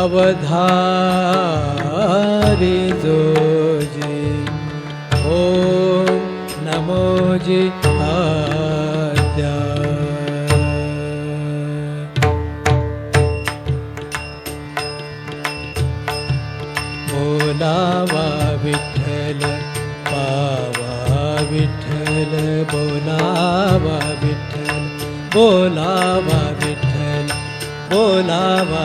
अवधारी जोजी। ओम नमोजी आद्या बोलावा विठ्ठल पावा विठ्ठल बोलावा विठ्ठल बोलावा विठ्ठल बोलावा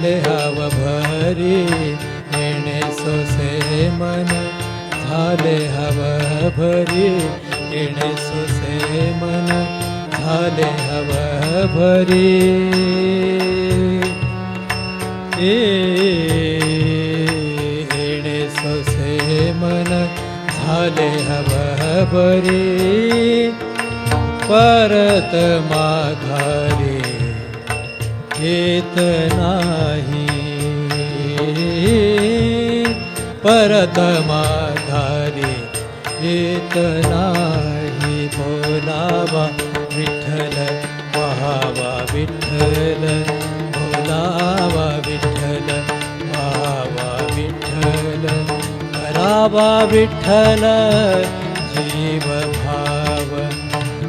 झाले हव भरी येणे सोसे मन झाले हव भरी येणे सोसे मन झाले हव भरी। येणे सोसे मन झाले हवबरी परत माघारी येत नाही. परत माघारी येत नाही. बोलावा विठ्ठल पहावा विठ्ठल बोलावा विठ्ठल पहावा विठ्ठल करावा विठ्ठल जीव भाव.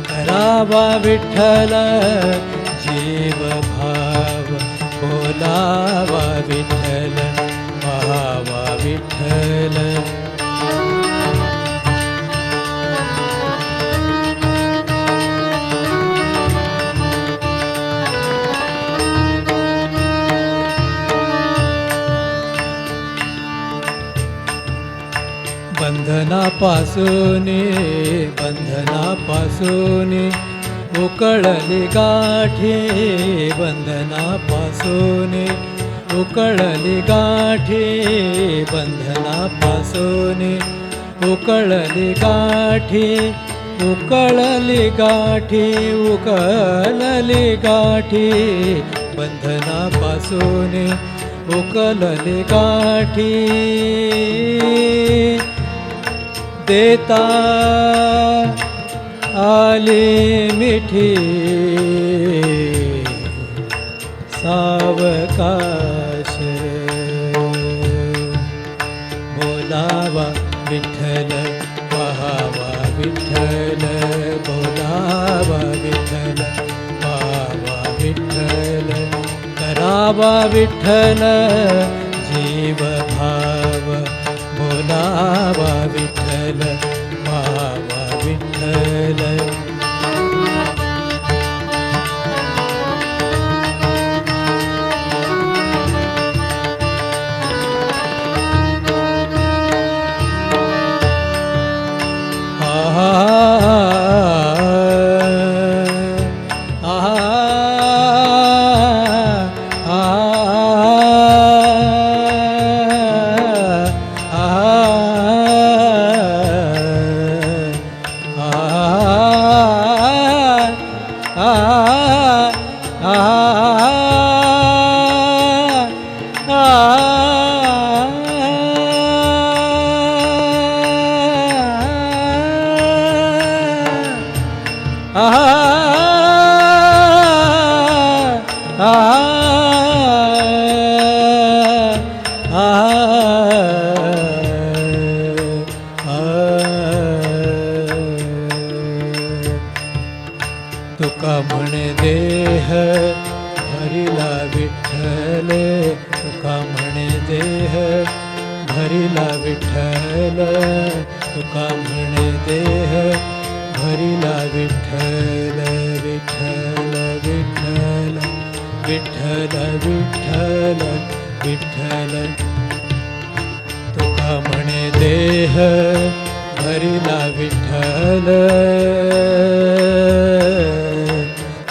करावा विठ्ठल जीव भाव बोलावा विठ्ठल पहावा विठ्ठल. बंधनापासून बंधनापासून उकळली गाठी बंधनापासून उकळली गाठी बंधनापासून उकळली गाठे उकळली गाठी उकळले गाठी बंधनापासून उकळले गाठी. देता आली मिठी. सावकाश. बोलावा विठ्ठल पहावा विठ्ठल बोलावा विठ्ठल पहावा विठ्ठल करावा विठ्ठल जीव भाव बोलावा विठ्ठल विठ्ठल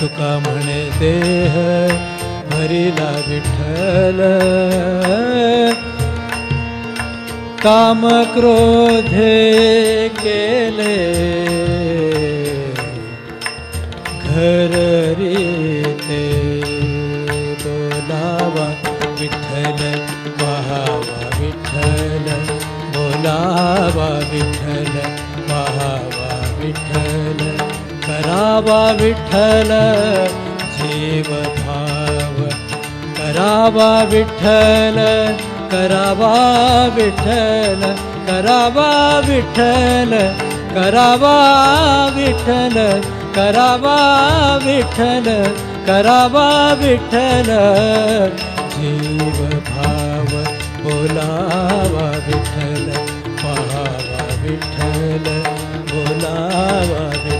तुका म्हणे देह भरिला विठ्ठल? काम क्रोधे केले घर रीते बोलावा विठ्ठल पहावा विठ्ठल बोलावा विठ्ठल पहावा विठ्ठल. करावा विठ्ठल जीव भाव करावा विठ्ठल करावा विठ्ठल करावा विठ्ठल करावा विठ्ठल करावा विठ्ठल करावा विठ्ठल. जीव भाव बोलावा विठ्ठल पहावा विठ्ठल बोलावा विठ्ठल.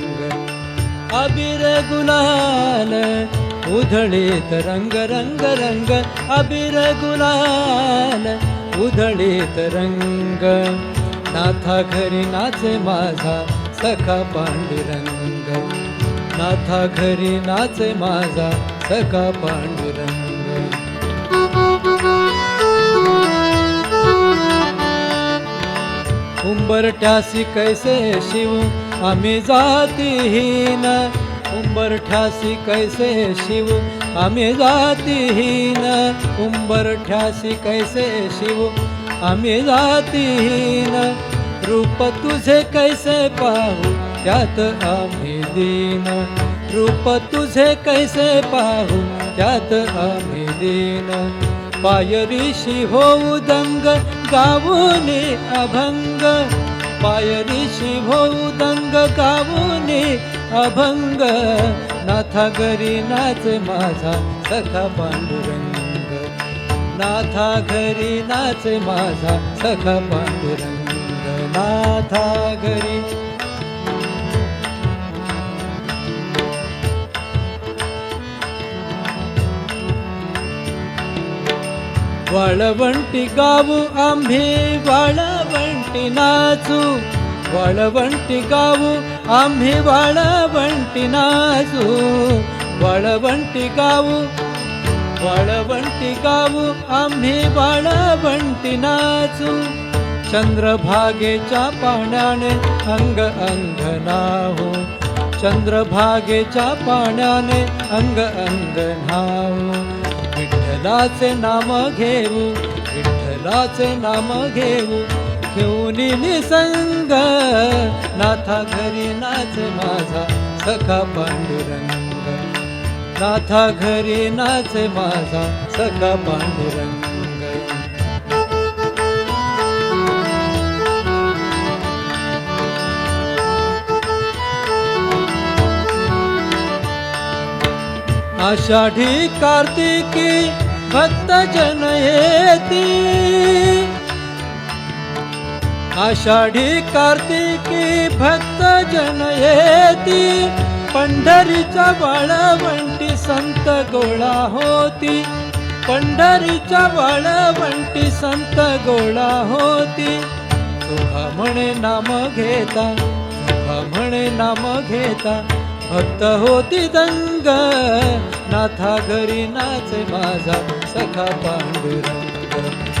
अबीर गुलाल उधळीत रंग रंग रंग अबीर गुलाल उधळीत रंग. नाथा घरी नाचे माझा सखा पांडुरंग. नाथा घरी नाचे माझा सखा पांडुरंग. उंबरट्यासी कैसे शिव? आम्ही जातीहीन. उंबरठ्यासी कैसे शिव? आम्ही जातीहीन. उंबरठ्यासी कैसे शिव? आम्ही जातीहीन. रूप तुझे कैसे पाहू? त्यात आम्ही दीन. रूप तुझे कैसे पाहू? त्यात आम्ही दीन. पायरीशी होऊ दंग गावुनी अभंग. पायरीशी भाऊ दंग गावुनी अभंग नाथा घरी नाच माझा सखा पांडुरंग. नाथा घरी नाच माझा सखा पांडुरंग. नाथा घरी वाळवंटी गाऊ आम्ही वाळवंटी नाचू वाळवंटी गाऊ आम्ही वाळवंटी नाचू. वाळवंटी गाऊ वाळवंटी गाऊ आम्ही वाळवंटी नाचू. चंद्रभागेच्या पाण्याने अंग अंग नाहू. चंद्रभागेच्या पाण्याने अंग अंग नाहू. विठ्ठलाचे नाम घेऊ विठ्ठलाचे नाम घेऊ. घेऊन निसंग नाथा घरी नाच माझा सखा पांडुरंग. नाथा घरी नाच माझा सखा पांडुरंग. आषाढी कार्तिकी भक्त जन येती. आषाढी कार्तिकी भक्त जन येती. पंढरीच्या वाळवंटी संत गोळा होती. पंढरीच्या वाळवंटी संत गोळा होती. तुका म्हणे नाम घेता तुका म्हणे नाम घेता. भक्त होती दंग नाथा घरी नाच माझा सखा पांडुरंग.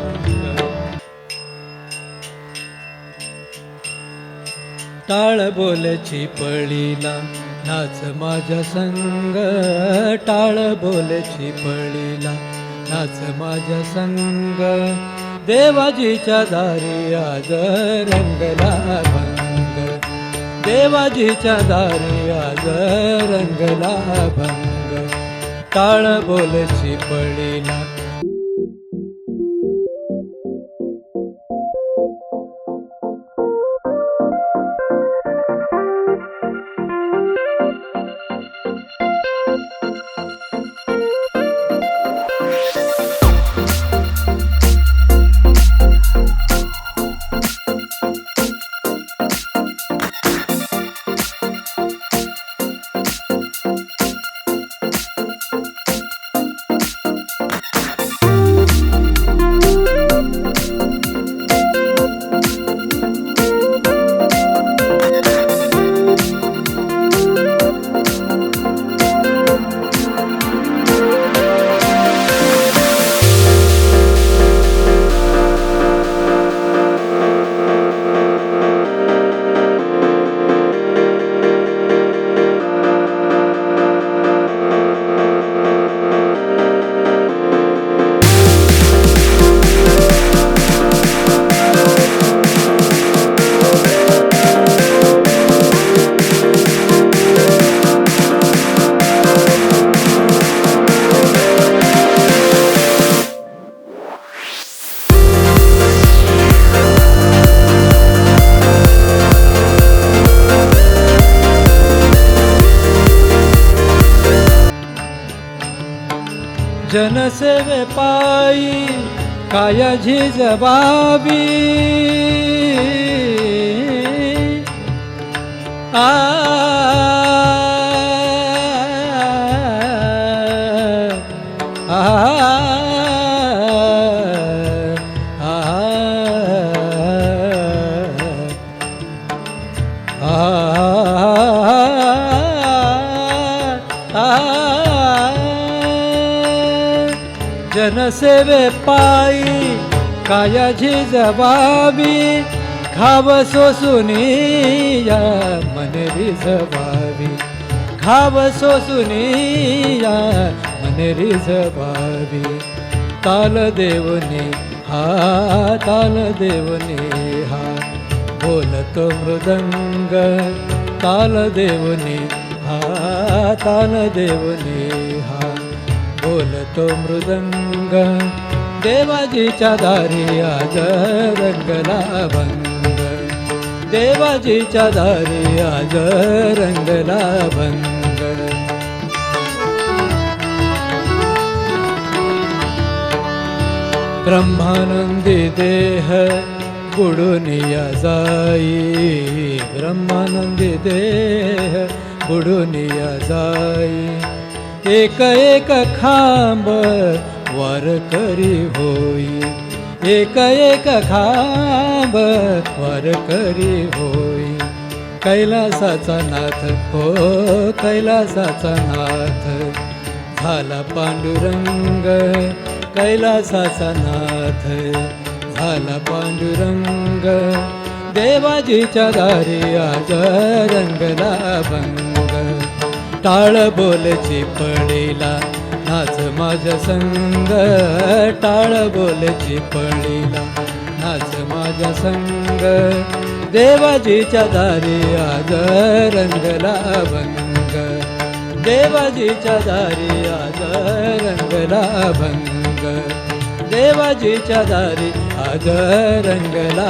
टाळ बोलची पळीला नाच माझ्या संग. टाळ बोलची पळीला नाच माझ्या संग. देवाजीच्या दारी आज रंगला भंग. देवाजीच्या दारी आज रंगला भंग. टाळ बोलची पळीला जनसेवे पायी काय झिजबाबी जबाबी आ जनसेवे पायी कायाची जबाबी खाव सोसुनी या जबाबी. खाव सोसुनी या जबाबी. ताल देवने हा ताल देवने हा. बोलतो मृदंग ताल देवने हा ताल देवने हा. बोलतो मृदंग. देवाजीच्या दारी आज रंगला भंग देवाजीच्या दारी आज रंगला भंग ब्रह्मानंदी देह बुडून या जाई. ब्रह्मानंदी देह बुडून या जाई. एक एक खांब वार करी होई. एक एक खांब वार करी होई. कैलासाचा नाथ हो कैलासाचा नाथ. झाला पांडुरंग कैलासाचा नाथ. झाला पांडुरंग देवाजीच्या दारी आज रंगला भंग. टाळ बोलची पडीला. नाच माझ्या संग टाळ बोलची पडीला. नाच माझ्या संग देवाजीच्या दारी आज रंगला भंग देवाजीच्या दारी आज रंगला भंग देवाजीच्या दारी आज रंगला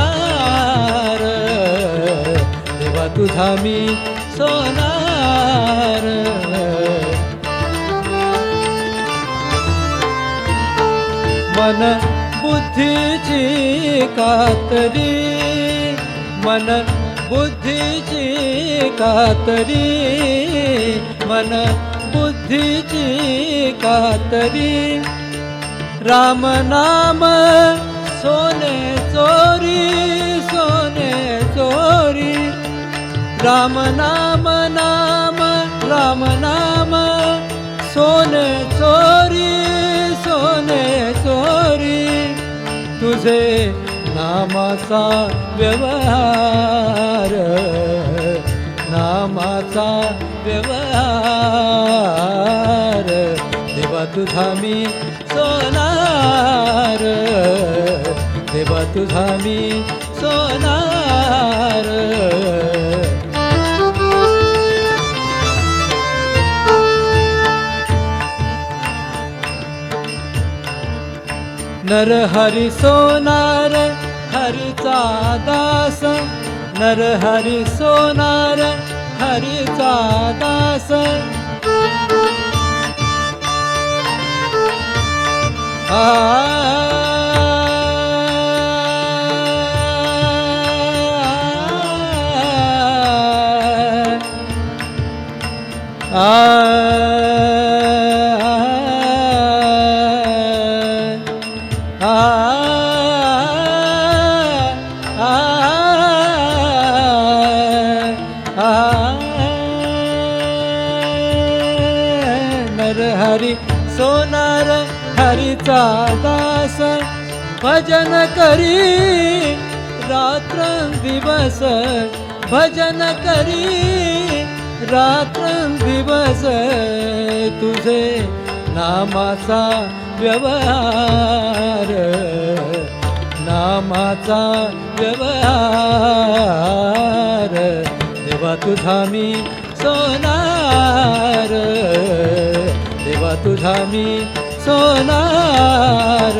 हमी सोनार. मन बुद्धीची कातरी मन बुद्धीची कातरी मन बुद्धीची कातरी. राम नाम सोने चोरी सोने चोरी. राम नाम नाम राम नाम। सोने चोरी सोने चोरी। तुझे नामाचा व्यवहार नामाचा व्यवहार। देवा तुझा मी सोनार देवा तुझा मी सोनार। नर हरी सोनार हरीचा दास नर हरी सोनार हरीचा दास आ। नर भजन करी रात्र दिवस भजन करी रात्र दिवस तुझे नामाचा व्यवहार नामाचा व्यवहार. देवा तुझा मी सोनार देवा तुझा मी सोनार.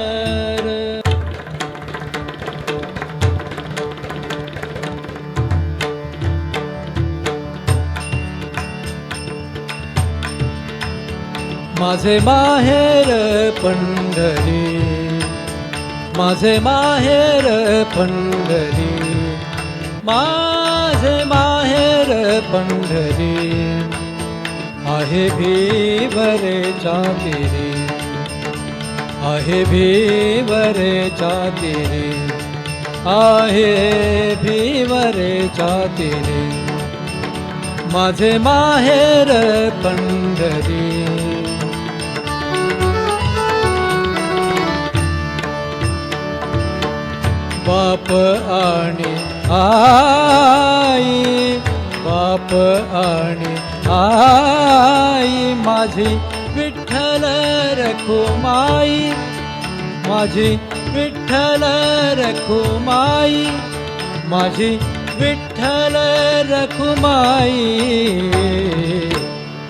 माझे माहेर पंढरी. माझे माहेर पंढरी. माझे माहेर पंढरी. आहे भीवरे चातिरी आहे भीवरे चातिरी आहे भीवरे चातिरी माझे माहेर पंढरी. बाप आणि आई बाप आणि आई माझी विठ्ठल रखुमाई माझी विठ्ठल रखुमाई माझी विठ्ठल रखुमाई.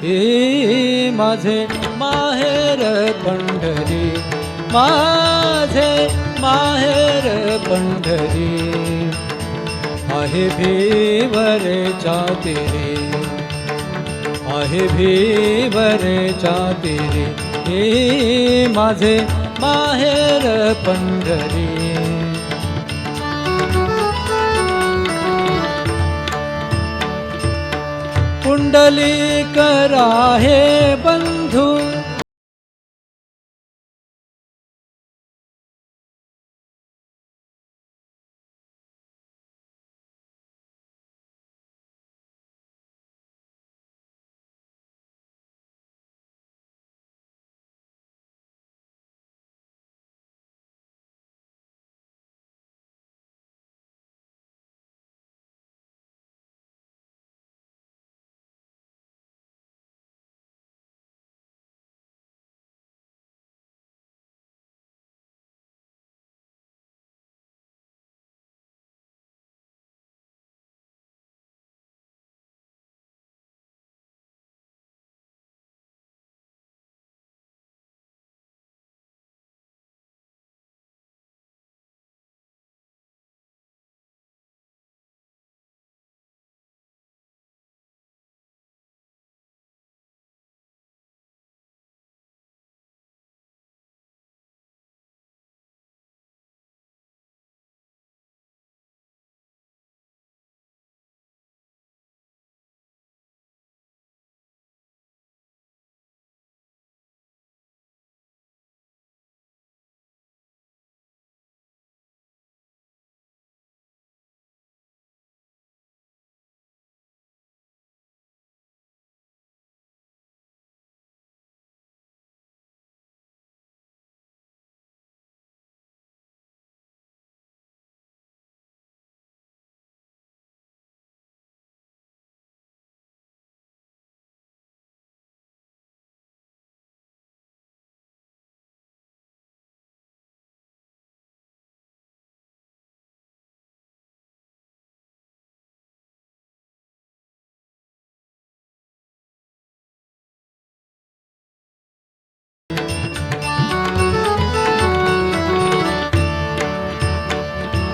हे माझे माहेर पंढरी माझे माहेर पंढरी आहे भीवर चातिरी आहे भीवर चातिरी हे माझे माहेर पंढरी. कुंडली करा हे बंधू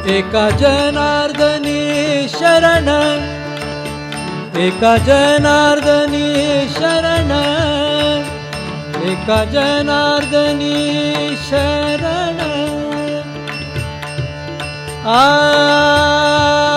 एका जनार्दनी शरण. एका जनार्दनी शरण. एका जनार्दनी शरण. आ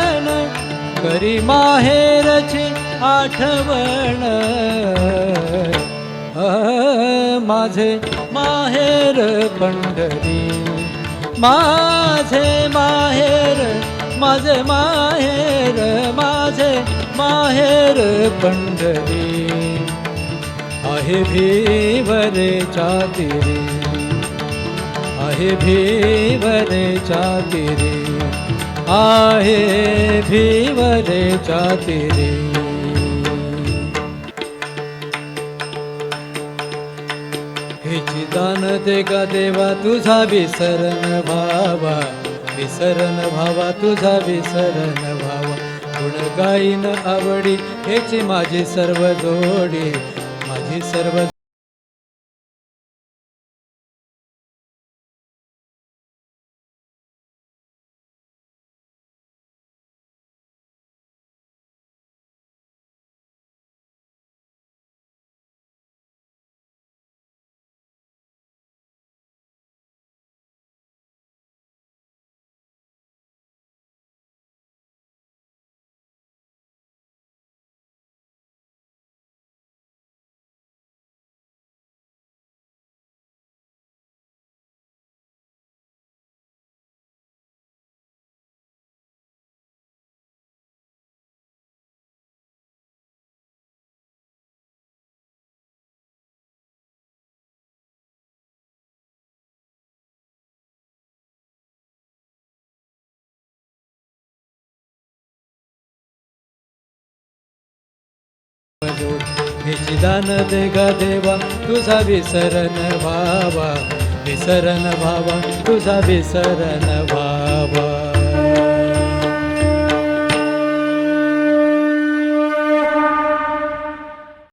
करी माहेरची आठवण. माझे माहेर पंढरी. माझे माहेर माझे माहेर माझे माहेर पंढरी. आहे भीवरेच्या तीरी आहे भीवरेच्या तीरी आहे भीवरेच्या तीरी हेची दान दे का देवा तुझा विसरण भावा विसरण भावा तुझा विसरण भावा गुण गाईन आवडी हेची माझी सर्व जोडी. माझी सर्व निदान दे गा देवा तुझा विसरण भावा विसरण भावा तुझा विसरण भावा